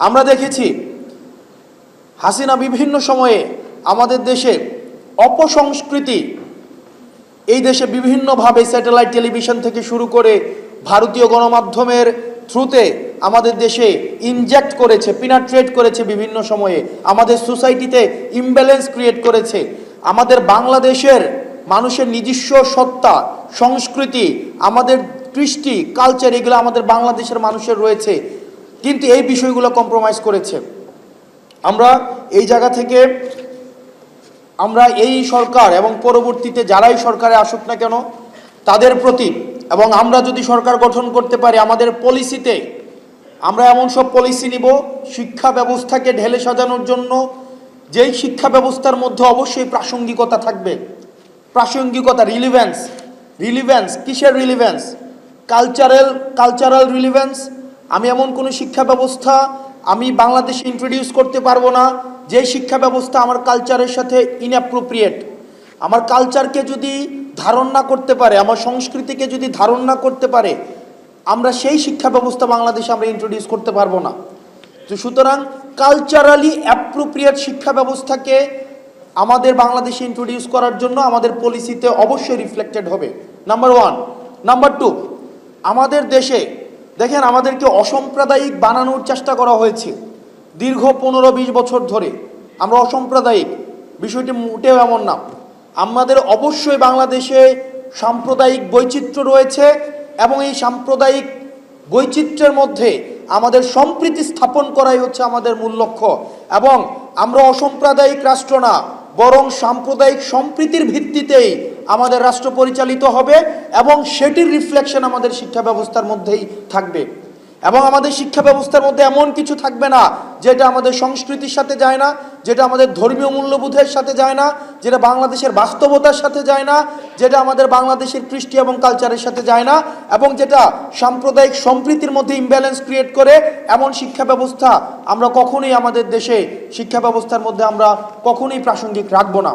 আমরা দেখেছি হাসিনা বিভিন্ন সময়ে আমাদের দেশে অপসংস্কৃতি, এই দেশে বিভিন্নভাবে স্যাটেলাইট টেলিভিশন থেকে শুরু করে ভারতীয় গণমাধ্যমের থ্রুতে আমাদের দেশে ইনজেক্ট করেছে পিনাট্রেট করেছে বিভিন্ন সময়ে, আমাদের সোসাইটিতে ইমব্যালেন্স ক্রিয়েট করেছে। আমাদের বাংলাদেশের মানুষের নিজস্ব সত্তা, সংস্কৃতি, আমাদের কৃষ্টি কালচার এগুলো আমাদের বাংলাদেশের মানুষের রয়েছে। কিন্তু এই বিষয়গুলো কম্প্রোমাইজ করেছে। আমরা এই জায়গা থেকে, আমরা এই সরকার এবং পরবর্তীতে যারাই সরকারে আসুক না কেন, তাদের প্রতি এবং আমরা যদি সরকার গঠন করতে পারি, আমাদের পলিসিতে আমরা এমন সব পলিসি নিব, শিক্ষা ব্যবস্থাকে ঢেলে সাজানোর জন্য, যেই শিক্ষা ব্যবস্থার মধ্যে অবশ্যই প্রাসঙ্গিকতা থাকবে। প্রাসঙ্গিকতা রিলিভেন্স রিলিভেন্স কিসের রিলিভেন্স কালচারাল কালচারাল রিলিভেন্স আমি এমন কোনো শিক্ষা ব্যবস্থা আমি বাংলাদেশে ইন্ট্রোডিউস করতে পারব না, যে শিক্ষা ব্যবস্থা আমার কালচারের সাথে ইনঅ্যাপ্রোপ্রিয়েট আমার কালচারকে যদি ধারণ না করতে পারে, আমার সংস্কৃতিকে যদি ধারণ না করতে পারে, আমরা সেই শিক্ষা ব্যবস্থা বাংলাদেশে আমরা ইন্ট্রোডিউস করতে পারব না। তো সুতরাং কালচারালি অ্যাপ্রোপ্রিয়েট শিক্ষা ব্যবস্থাকে আমাদের বাংলাদেশে ইন্ট্রোডিউস করার জন্য আমাদের পলিসিতে অবশ্যই রিফ্লেক্টেড হবে। নাম্বার ওয়ান নাম্বার টু আমাদের দেশে দেখেন, আমাদেরকে অসাম্প্রদায়িক বানানোর চেষ্টা করা হয়েছে দীর্ঘ পনেরো বিশ বছর ধরে। আমরা অসাম্প্রদায়িক, বিষয়টি মোটেও এমন না। আমাদের অবশ্যই বাংলাদেশে সাম্প্রদায়িক বৈচিত্র্য রয়েছে এবং এই সাম্প্রদায়িক বৈচিত্র্যের মধ্যে আমাদের সম্প্রীতি স্থাপন করাই হচ্ছে আমাদের মূল লক্ষ্য। এবং আমরা অসাম্প্রদায়িক রাষ্ট্র না, বরং সাম্প্রদায়িক সম্প্রীতির ভিত্তিতেই আমাদের রাষ্ট্র পরিচালিত হবে এবং সেটির রিফ্লেকশন আমাদের শিক্ষা ব্যবস্থার মধ্যেই থাকবে। এবং আমাদের শিক্ষা ব্যবস্থার মধ্যে এমন কিছু থাকবে না, যেটা আমাদের সংস্কৃতির সাথে যায় না, যেটা আমাদের ধর্মীয় মূল্যবোধের সাথে যায় না, যেটা বাংলাদেশের বাস্তবতার সাথে যায় না, যেটা আমাদের বাংলাদেশের কৃষ্টি এবং কালচারের সাথে যায় না, এবং যেটা সাম্প্রদায়িক সম্প্রীতির মধ্যে ইমব্যালেন্স ক্রিয়েট করে, এমন শিক্ষা ব্যবস্থা আমরা কখনোই আমাদের দেশে, শিক্ষা ব্যবস্থার মধ্যে আমরা কখনোই প্রাসঙ্গিক রাখব না।